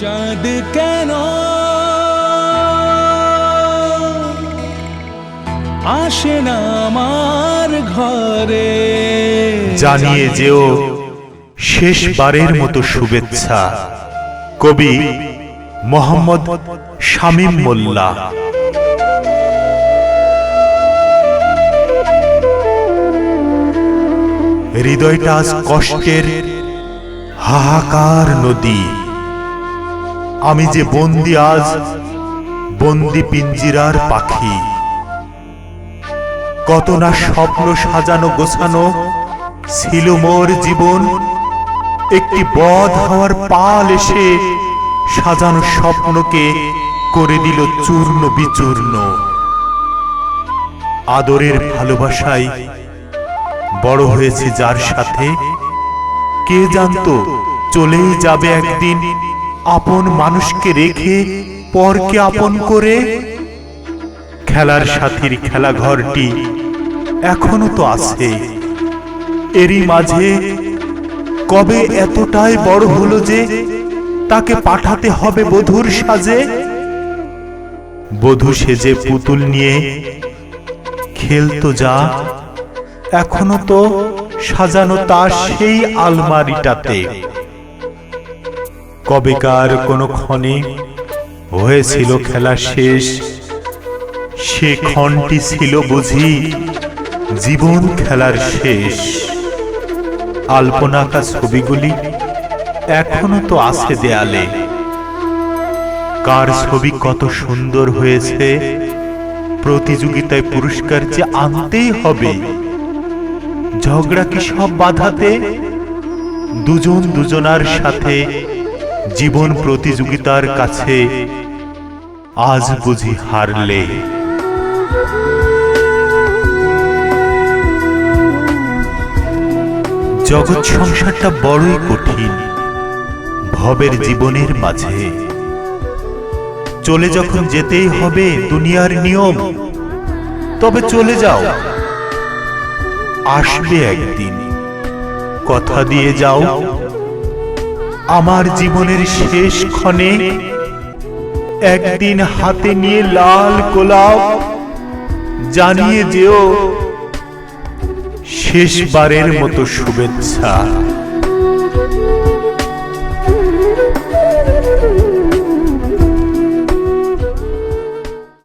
চাঁদ কেন? আসে না আমার ঘরে। জানিয়ে যেও শেষবারের মতো শুভেচ্ছা। কবি মোহাম্মদ শামীম মোল্লা। হৃদয়টা আজ কষ্টের হাহাকার নদী। আমি যে বন্দি আজ বন্দি পিঞ্জিরার পাখি। কত না স্বপ্ন সাজানো গোছানো ছিল মোর জীবন। একটি বধ হওয়ার পাল এসে সাজানো স্বপ্নকে করে দিল চূর্ণ বিচূর্ণ। আদরের ভালোবাসায় বড় হয়েছে যার সাথে। কে জানতো চলেই যাবে একদিন। আপন মানুষকে রেখে পরকে আপন করে খেলার সাথীর খেলাঘরটি এখনও তো আছে। এরই মাঝে কবে এতটাই বড় হলো যে তাকে পাঠাতে হবে বধুর সাজে? বধূ সেজে পুতুল নিয়ে খেলতো যা এখনও তো সাজানো তার সেই আলমারিটাতে। কবেকার কোনো ক্ষণে হয়েছিল খেলা শেষ। সে ক্ষণটি ছিল বুঝি জীবন খেলার শেষ। আলপনাকা ছবিগুলি এখনও তো আছে দেয়ালে। কার ছবি কত সুন্দর হয়েছে, প্রতিযোগিতায় পুরস্কার যে আনতেই হবে। ঝগড়া কি সব বাধাতে? দুজন দুজনার সাথে জীবন প্রতিযোগিতার কাছে আজ বুঝি হারলে। জগৎ সংসারটা বড়ই কঠিন, ভবের জীবনের মাঝে। চলে যখন যেতেই হবে দুনিয়ার নিয়ম, তবে চলে যাও। আসবে একদিন, কথা দিয়ে যাও। আমার জীবনের শেষ ক্ষণে একদিন হাতে নিয়ে লাল গোলাপ জানিয়ে যেও শেষবারের মতো শুভেচ্ছা।